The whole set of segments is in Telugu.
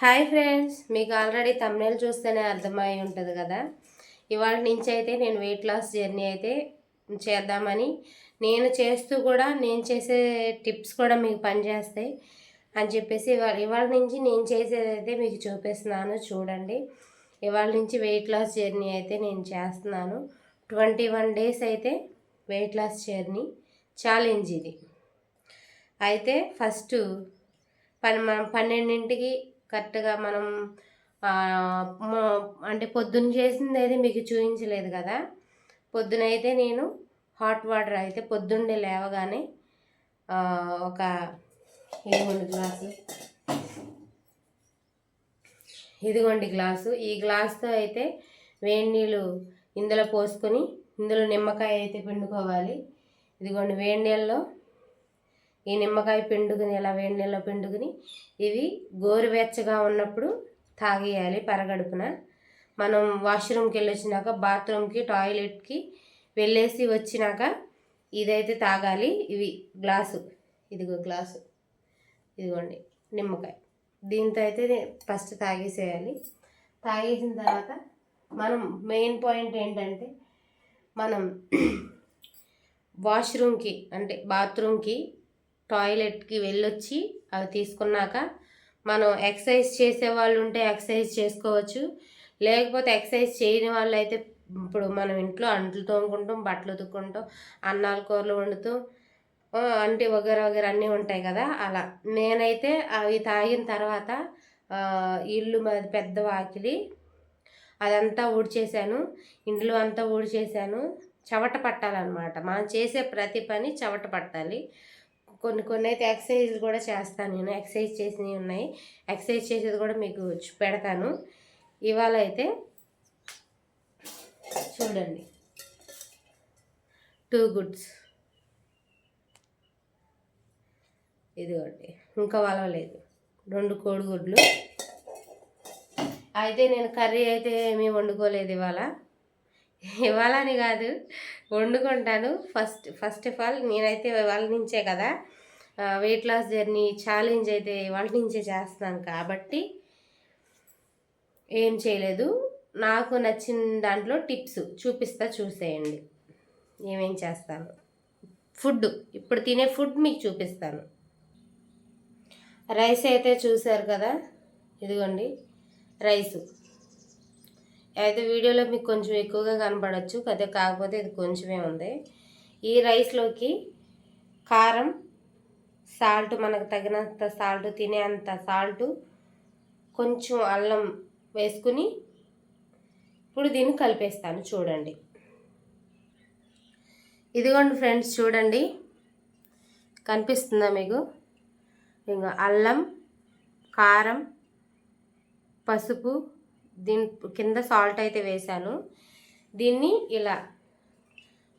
హాయ్ ఫ్రెండ్స్ మీకు ఆల్రెడీ తమ్నేలు చూస్తేనే అర్థమై ఉంటుంది కదా? ఇవాళ నుంచి అయితే నేను వెయిట్ లాస్ జర్నీ అయితే చేద్దామని నేను చేస్తూ కూడా నేను చేసే టిప్స్ కూడా మీకు పనిచేస్తాయి అని చెప్పేసి ఇవాళ ఇవాళ నుంచి నేను చేసేదైతే మీకు చూపిస్తున్నాను చూడండి. ఇవాళ నుంచి వెయిట్ లాస్ జర్నీ అయితే నేను చేస్తున్నాను. ట్వంటీ వన్ డేస్ అయితే వెయిట్ లాస్ జర్నీ ఛాలెంజ్ ఇది. అయితే ఫస్ట్ పని మనం పన్నెండింటికి కరెక్ట్గా మనం అంటే పొద్దున్న చేసింది అయితే మీకు చూపించలేదు కదా? పొద్దునైతే అయితే నేను హాట్ వాటర్ అయితే పొద్దున్నే లేవగానే ఒక ఇదిగోండి గ్లాసు. ఇదిగోండి గ్లాసు. ఈ గ్లాస్తో అయితే వేడి నీళ్ళు ఇందులో పోసుకొని ఇందులో నిమ్మకాయ అయితే పిండుకోవాలి. ఇదిగోండి వేడి నీళ్ళలో ఈ నిమ్మకాయ పిండుకుని ఇలా వేడి నీళ్ళలో పిండుకుని ఇవి గోరువెచ్చగా ఉన్నప్పుడు తాగేయాలి పరగడుపున. మనం వాష్రూమ్కి వెళ్ళి వచ్చినాక బాత్రూమ్కి టాయిలెట్కి వెళ్ళేసి వచ్చినాక ఇదైతే తాగాలి. ఇవి గ్లాసు. ఇదిగో గ్లాసు. ఇదిగోండి నిమ్మకాయ. దీంతో అయితే ఫస్ట్ తాగేసేయాలి. తాగేసిన తర్వాత మనం మెయిన్ పాయింట్ ఏంటంటే మనం వాష్రూమ్కి అంటే బాత్రూమ్కి టాయిలెట్కి వెళ్ళొచ్చి అవి తీసుకున్నాక మనం ఎక్సర్సైజ్ చేసే వాళ్ళు ఉంటే ఎక్సర్సైజ్ చేసుకోవచ్చు. లేకపోతే ఎక్సర్సైజ్ చేయని వాళ్ళు అయితే ఇప్పుడు మనం ఇంట్లో అంట్లు తోముకుంటాం బట్టలు ఉతుక్కుంటాం అన్నాలు కూరలు వండుతూ అంటే వగర వగర అన్నీ ఉంటాయి కదా అలా. నేనైతే అవి తాగిన తర్వాత ఇల్లు మాది పెద్ద వాకిలి. అదంతా ఊడ్చేసాను ఇంట్లో అంతా ఊడ్చేసాను చవట పట్టాలన్నమాట. మనం చేసే ప్రతి పని చవట పట్టాలి. కొన్ని కొన్ని అయితే ఎక్సర్సైజ్ కూడా చేస్తాను నేను. ఎక్సర్సైజ్ చేసినవి ఉన్నాయి. ఎక్సర్సైజ్ చేసేది కూడా మీకు పెడతాను. ఇవాళ అయితే చూడండి. టూ గుడ్స్. ఇదిగోండి. ఇంకా వలవలేదు రెండు కోడిగుడ్లు. అయితే నేను కర్రీ అయితే ఏమీ వండుకోలేదు ఇవాళ. ఇవాళ అని కాదు. వండుకుంటాను. ఫస్ట్ ఫస్ట్ ఆఫ్ ఆల్ నేనైతే వాళ్ళ నుంచే కదా. వెయిట్ లాస్ జర్నీ ఛాలెంజ్ అయితే వాళ్ళ నుంచే చేస్తున్నాను కాబట్టి ఏం చేయలేదు. నాకు నచ్చిన దాంట్లో టిప్స్ చూపిస్తా చూసేయండి. ఏమేం చేస్తాను? ఫుడ్ ఇప్పుడు తినే ఫుడ్ మీకు చూపిస్తాను. రైస్ అయితే చూశారు కదా? ఇదిగోండి. రైసు. అయితే వీడియోలో మీకు కొంచెం ఎక్కువగా కనపడవచ్చు కదా కాకపోతే ఇది కొంచెమే ఉంది. ఈ రైస్లోకి కారం సాల్ట్ మనకు తగినంత సాల్ట్ తినే అంత సాల్ట్ కొంచెం అల్లం వేసుకుని ఇప్పుడు దీన్ని కలిపేస్తాను చూడండి. ఇదిగోండి ఫ్రెండ్స్ చూడండి. కనిపిస్తుందా మీకు? ఇంకా అల్లం కారం పసుపు దీని కింద సాల్ట్ అయితే వేశాను. దీన్ని ఇలా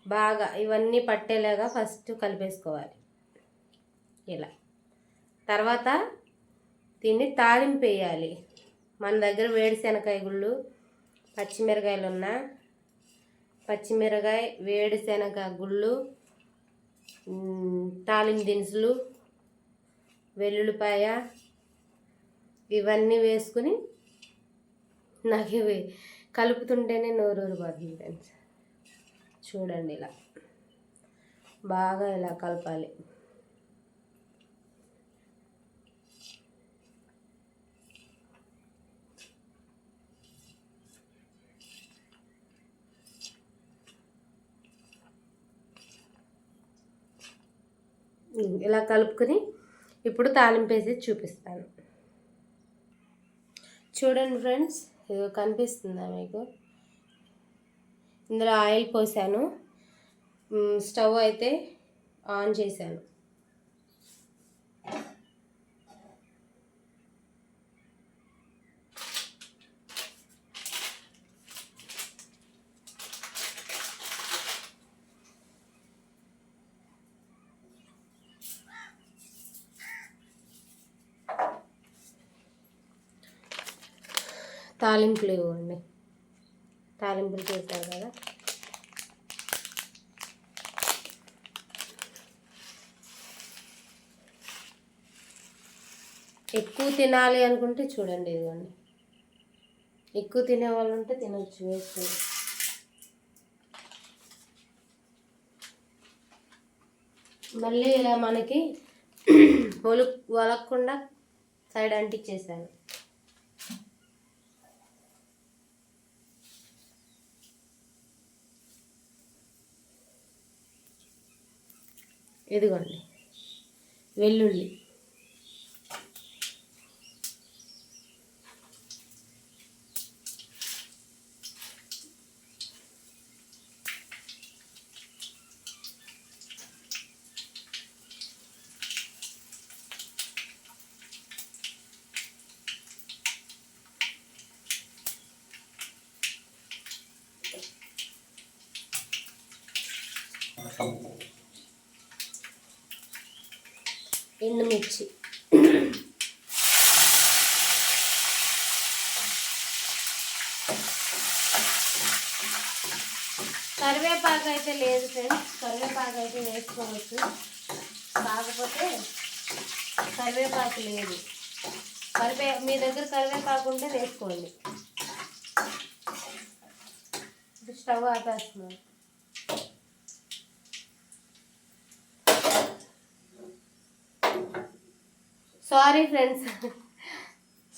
బాగా ఇవన్నీ పట్టేలాగా ఫస్ట్ కలిపేసుకోవాలి. ఇలా. తర్వాత దీన్ని తాలింపు వేయాలి. మన దగ్గర వేడిశనకాయ గుళ్ళు పచ్చిమిరకాయలు ఉన్న పచ్చిమిరకాయ వేడిశనగ గుళ్ళు తాలింపు దినుసులు వెల్లుల్లిపాయ ఇవన్నీ వేసుకుని నాకు ఇవి కలుపుతుంటేనే నోరూరు పడుతుంది ఫ్రెండ్స్ చూడండి ఇలా. బాగా ఇలా కలపాలి. ఇలా కలుపుకొని ఇప్పుడు తాలింపు వేసేది చూపిస్తాను. చూడండి ఫ్రెండ్స్ ఇది కనిపిస్తుందా మీకు? ఇందులో ఆయిల్ పోసాను. స్టవ్ అయితే ఆన్ చేశాను. తాలింపులు ఇవ్వండి. తాలింపులు చేశారు కదా. ఎక్కువ తినాలి అనుకుంటే చూడండి ఇదిగోండి. ఎక్కువ తినే వాళ్ళు ఉంటే తినవచ్చు వేసుకొని మళ్ళీ ఇలా మనకి ఒలు వలక్కుండా సైడ్ అంటించేసాను ఇదిగోండి. వెల్లుల్లి. ఎండుమిర్చి. కరివేపాకు అయితే లేదు ఫ్రెండ్స్. కరివేపాకు అయితే వేసుకోవచ్చు. కాకపోతే కరివేపాకు లేదు. కరివే మీ దగ్గర కరివేపాకు ఉంటే వేసుకోండి. స్టవ్ ఆపేస్తున్నాను. సారీ ఫ్రెండ్స్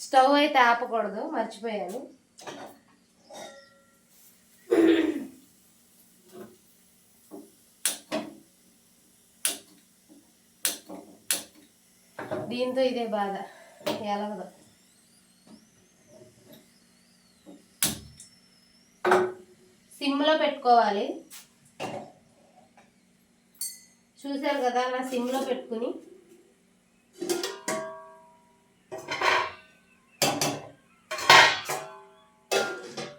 స్టవ్ అయితే ఆపకూడదు మర్చిపోయాను. దీంతో ఇదే బాధ. ఎలగదు సిమ్లో పెట్టుకోవాలి. చూశారు కదా అలా సిమ్లో పెట్టుకుని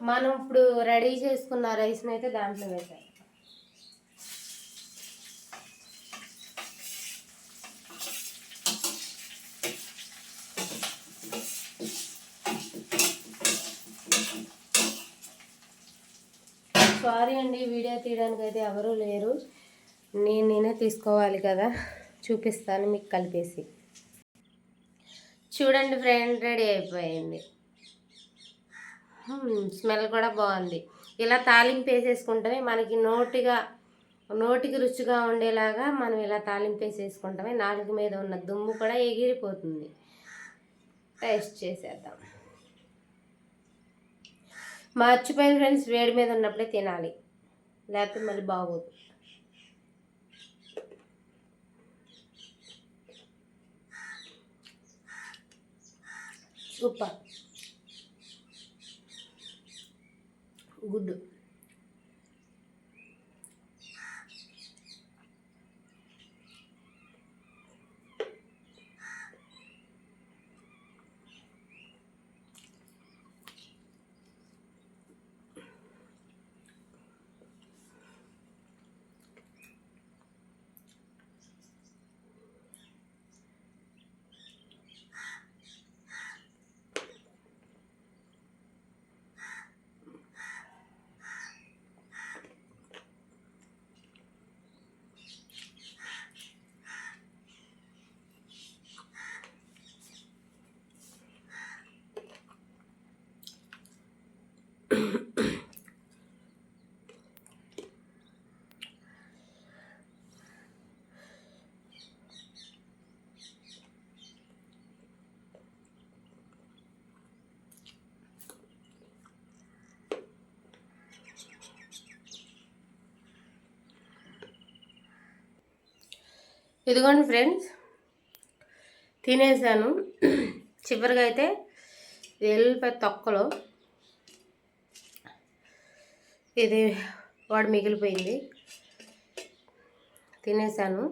మనం ఇప్పుడు రెడీ చేసుకున్న రైస్ని అయితే దాంట్లో వేసాం సారీ అండి వీడియో తీయడానికి అయితే ఎవరూ లేరు. నేను నేనే తీసుకోవాలి కదా. చూపిస్తాను మీకు కలిపేసి. చూడండి ఫ్రెండ్ రెడీ అయిపోయింది. స్మెల్ కూడా బాగుంది. ఇలా తాలింపు వేసేసుకుంటే మనకి నోటిగా నోటికి రుచిగా ఉండేలాగా మనం ఇలా తాలింపు వేసేసుకుంటామే. నాలుగు మీద ఉన్న దుమ్ము కూడా ఎగిరిపోతుంది. టేస్ట్ చేసేద్దాం. మర్చిపోయిన ఫ్రెండ్స్ వేడి మీద ఉన్నప్పుడే తినాలి. లేకపోతే మళ్ళీ బాగోదు. సూపర్. good. ఇదిగోండి ఫ్రెండ్స్ తినేసాను. చివరిగా అయితే ఎల్లిపాయ తొక్కలు. ఇది వాడు మిగిలిపోయింది. తినేసాను.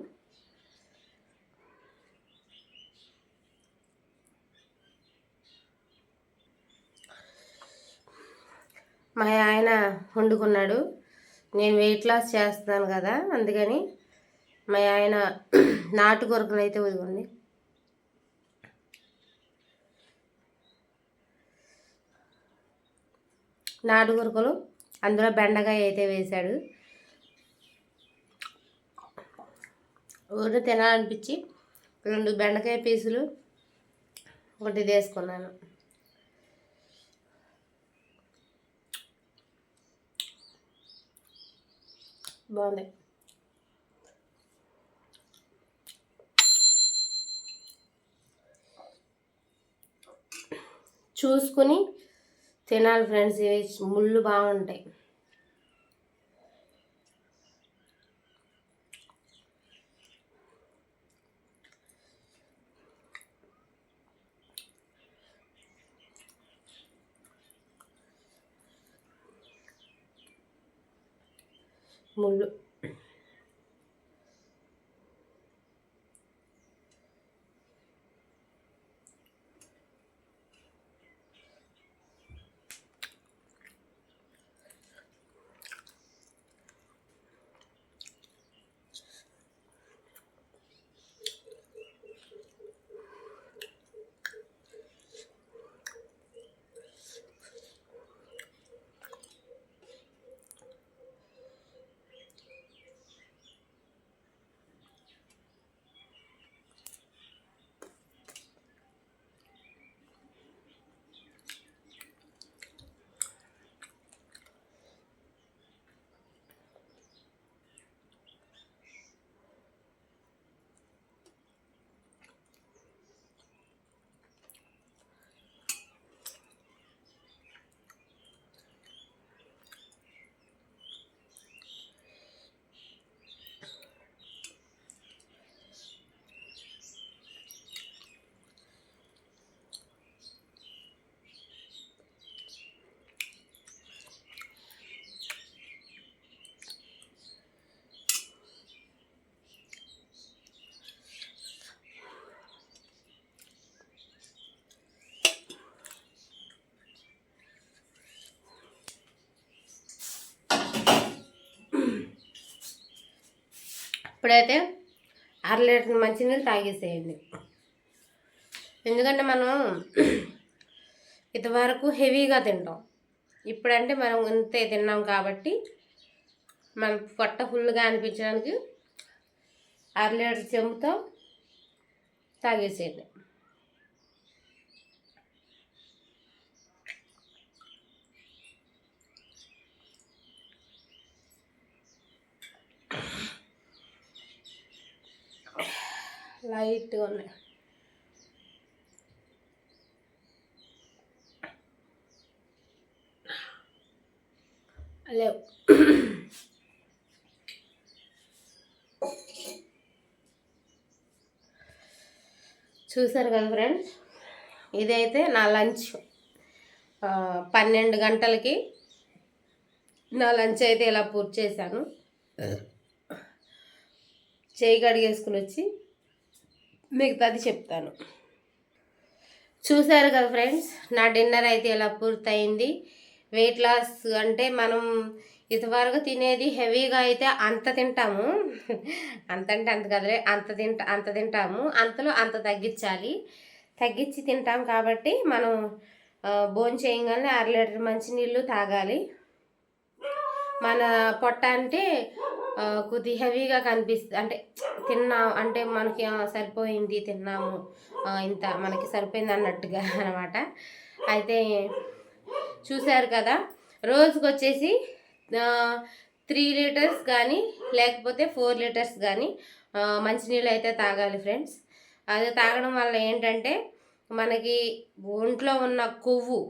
మా ఆయన వండుకున్నాడు. నేను వెయిట్ లాస్ చేస్తున్నాను కదా అందుకని మా ఆయన నాటు కొరకలు అయితే ఇదిగోండి నాటు కొరకలు అందులో బెండకాయ అయితే వేశాడు. ఊరు తినాలనిపించి రెండు బెండకాయ పీసులు ఒకటి తీసుకున్నాను. బాగుంది. చూసుకుని తినాలి ఫ్రెండ్స్ ఇవి ముళ్ళు బాగుంటాయి. ముళ్ళు. ఇప్పుడైతే అర లీటర్ మంచినీళ్ళు తాగేసేయండి. ఎందుకంటే మనం ఇంతవరకు హెవీగా తింటాం. ఇప్పుడంటే మనం ఇంతే తిన్నాం కాబట్టి మన పొట్ట ఫుల్గా అనిపించడానికి అర లీటర్ చెంబుతో తాగేసేయండి. లైట్గా ఉన్నాయి. లేవు. చూసారు కదా ఫ్రెండ్స్? ఇదైతే నా లంచ్. పన్నెండు గంటలకి నా లంచ్ అయితే ఇలా పూర్తి చేశాను. చేయి కడిగేసుకుని వచ్చి మిగతాది చెప్తాను. చూసారు కదా ఫ్రెండ్స్ నా డిన్నర్ అయితే ఇలా పూర్తయింది? వెయిట్ లాస్ అంటే మనం ఇంతవరకు తినేది హెవీగా అయితే అంత తింటాము. అంత అంటే అంత కదలే అంత తింటా అంత తింటాము. అంతలో అంత తగ్గించాలి. తగ్గించి తింటాం కాబట్టి మనం భోజనం చేయగానే అర లీటర్ మంచినీళ్ళు తాగాలి. మన పొట్ట అంటే కొద్ది హెవీగా కనిపిస్తుంది అంటే తిన్నాం అంటే మనకి సరిపోయింది తిన్నాము ఇంత మనకి సరిపోయింది అన్నట్టుగా అనమాట అయితే చూశారు కదా రోజుకి వచ్చేసి త్రీ లీటర్స్ కానీ లేకపోతే ఫోర్ లీటర్స్ కానీ మంచినీళ్ళు అయితే తాగాలి ఫ్రెండ్స్. అది తాగడం వల్ల ఏంటంటే మనకి ఒంట్లో ఉన్న కొవ్వు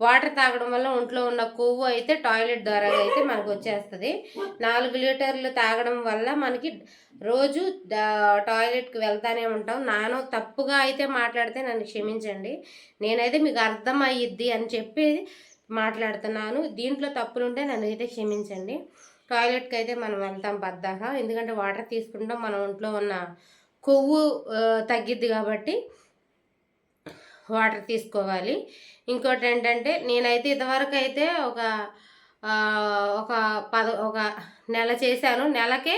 వాటర్ తాగడం వల్ల ఒంట్లో ఉన్న కొవ్వు అయితే టాయిలెట్ ద్వారా అయితే మనకు వచ్చేస్తుంది నాలుగు లీటర్లు తాగడం వల్ల మనకి రోజు టాయిలెట్కి వెళ్తానే ఉంటాం. నాను తప్పుగా అయితే మాట్లాడితే నన్ను క్షమించండి. నేనైతే మీకు అర్థం అయ్యిద్ది అని చెప్పి మాట్లాడుతున్నాను. దీంట్లో తప్పులుంటే నన్ను అయితే క్షమించండి. టాయిలెట్కి అయితే మనం వెళ్తాం బద్దాక ఎందుకంటే వాటర్ తీసుకుంటాం. మన ఒంట్లో ఉన్న కొవ్వు తగ్గిద్ది కాబట్టి వాటర్ తీసుకోవాలి. ఇంకోటి ఏంటంటే నేనైతే ఇంతవరకు అయితే ఒక ఒక పద ఒక నెల చేశాను. నెలకే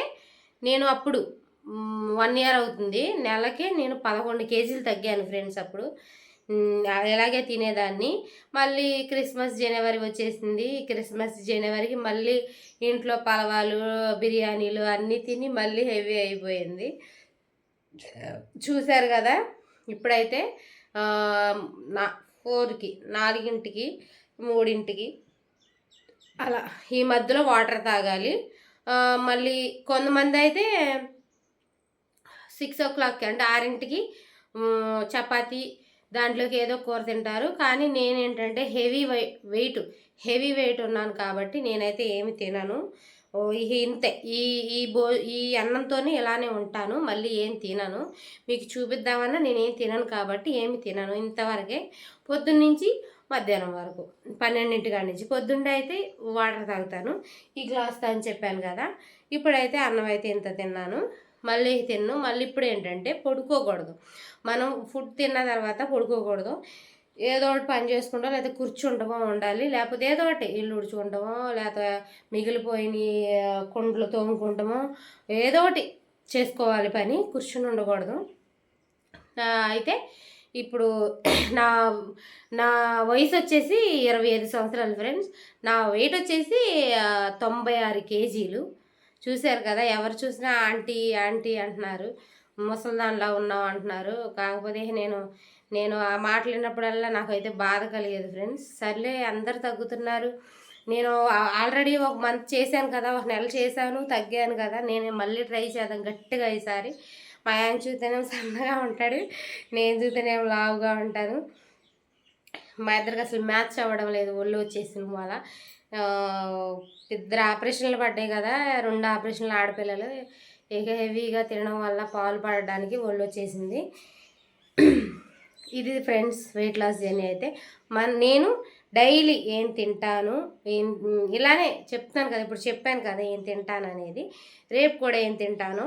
నేను అప్పుడు వన్ ఇయర్ అవుతుంది. నెలకే నేను పదకొండు కేజీలు తగ్గాను ఫ్రెండ్స్ అప్పుడు. ఎలాగే తినేదాన్ని. మళ్ళీ క్రిస్మస్ జనవరి వచ్చేసింది. క్రిస్మస్ జనవరికి మళ్ళీ ఇంట్లో పలవాలు బిర్యానీలు అన్నీ తిని మళ్ళీ హెవీ అయిపోయింది. చూశారు కదా? ఇప్పుడైతే నా ఫోర్కి నాలుగింటికి మూడింటికి అలా ఈ మధ్యలో వాటర్ తాగాలి. మళ్ళీ కొంతమంది అయితే సిక్స్ ఓ క్లాక్కి అంటే ఆరింటికి చపాతి దాంట్లోకి ఏదో కూర తింటారు. కానీ నేనేంటంటే హెవీ వై వెయిట్ హెవీ వెయిట్ ఉన్నాను కాబట్టి నేనైతే ఏమి తినను. ఇంతే. ఈ ఈ బో ఈ అన్నంతోనే ఇలానే ఉంటాను. మళ్ళీ ఏం తినను. మీకు చూపిద్దామన్నా నేనేం తినను కాబట్టి ఏమి తినను. ఇంతవరకే పొద్దున్నుంచి మధ్యాహ్నం వరకు పన్నెండింటి కాడి నుంచి. పొద్దున్నే అయితే వాటర్ తాగుతాను. ఈ గ్లాస్ అని చెప్పాను కదా. ఇప్పుడైతే అన్నం అయితే ఇంత తిన్నాను. మళ్ళీ తిన్ను. మళ్ళీ ఇప్పుడు ఏంటంటే పడుకోకూడదు. మనం ఫుడ్ తిన్న తర్వాత పడుకోకూడదు. ఏదో ఒకటి పని చేసుకుంటాం లేకపోతే కూర్చుండమో ఉండాలి లేకపోతే ఏదో ఒకటి ఇల్లు ఉడుచుకుంటామో లేకపోతే మిగిలిపోయిన కుండలు తోముకుంటామో ఏదో ఒకటి చేసుకోవాలి పని కూర్చుని ఉండకూడదు. అయితే ఇప్పుడు నా నా వయసు వచ్చేసి ఇరవై ఐదు సంవత్సరాలు ఫ్రెండ్స్. నా వెయిట్ వచ్చేసి తొంభై ఆరు కేజీలు. చూశారు కదా ఎవరు చూసినా ఆంటీ ఆంటీ అంటున్నారు. ముసలిదానిలా ఉన్నావు అంటున్నారు. కాకపోతే నేను నేను ఆ మాటలు విన్నప్పుడల్లా నాకైతే బాధ కలిగేది ఫ్రెండ్స్. సర్లే అందరు తగ్గుతున్నారు. నేను ఆల్రెడీ ఒక మంత్ చేశాను కదా ఒక నెల చేశాను తగ్గాను కదా. నేను మళ్ళీ ట్రై చేద్దాం గట్టిగా ఈసారి. మా ఆయన చూస్తేనేమో సన్నగా ఉంటాడు నేను చూస్తేనేమో లావుగా ఉంటాను. మా ఇద్దరికి అసలు మ్యాచ్ అవ్వడం లేదు ఒళ్ళు వచ్చేసింది వాళ్ళ ఇద్దరు ఆపరేషన్లు పడ్డాయి కదా రెండు ఆపరేషన్లు ఆడపిల్లలు. ఇక హెవీగా తినడం వల్ల పాలు పడడానికి ఒళ్ళు వచ్చేసింది. ఇది ఫ్రెండ్స్ వెయిట్ లాస్ జర్నీ అయితే. మన నేను డైలీ ఏం తింటాను ఏం ఇలానే చెప్తాను కదా ఇప్పుడు చెప్పాను కదా ఏం తింటాను అనేది. రేపు కూడా ఏం తింటాను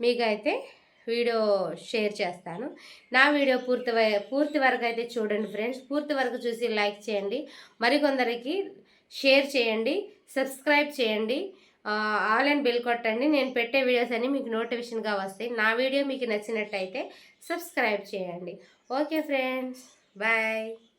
మీకైతే వీడియో షేర్ చేస్తాను. నా వీడియో పూర్తి పూర్తి వరకు అయితే చూడండి ఫ్రెండ్స్. పూర్తి వరకు చూసి లైక్ చేయండి. మరికొందరికి షేర్ చేయండి సబ్స్క్రైబ్ చేయండి. ఆల్ అండ్ బిల్ కొట్టండి. నేను పెట్టే వీడియోస్ అన్ని మీకు నోటిఫికేషన్గా వస్తాయి. నా వీడియో మీకు నచ్చినట్టయితే సబ్స్క్రైబ్ చేయండి. Okay friends. బాయ్.